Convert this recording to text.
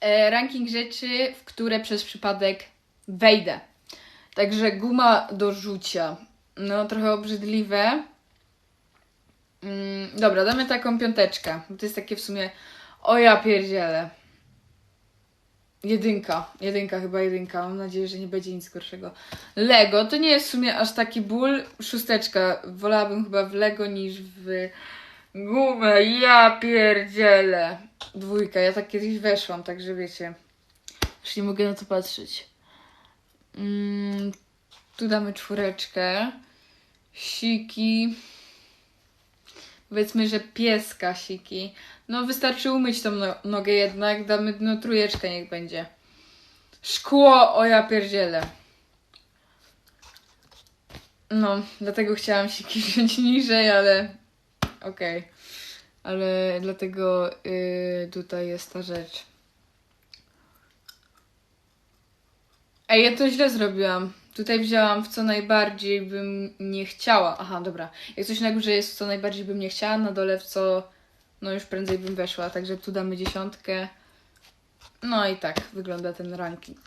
e, ranking rzeczy, w które przez przypadek wejdę. Także guma do rzucia. No, trochę obrzydliwe. Mm, dobra, damy taką piąteczkę. To jest takie w sumie. O ja pierdzielę. Jedynka. Jedynka, chyba jedynka. Mam nadzieję, że nie będzie nic gorszego. Lego to nie jest w sumie aż taki ból. Szósteczka. Wolałabym chyba w Lego niż w gumę. Ja pierdzielę. Dwójka. Ja tak kiedyś weszłam, także wiecie. Już nie mogę na to patrzeć. Mm, tu damy czwóreczkę. Siki. Powiedzmy, że pieska siki. No wystarczy umyć tą no nogę jednak. Damy no trójeczkę niech będzie. Szkło, o ja pierdzielę. No, dlatego chciałam siki wziąć niżej, ale okej. Ale dlatego yy, tutaj jest ta rzecz. Ej, ja to źle zrobiłam. Tutaj wzięłam w co najbardziej bym nie chciała. Aha, dobra. Jak coś na górze jest w co najbardziej bym nie chciała, na dole w co no już prędzej bym weszła. Także tu damy dziesiątkę. No i tak wygląda ten ranking.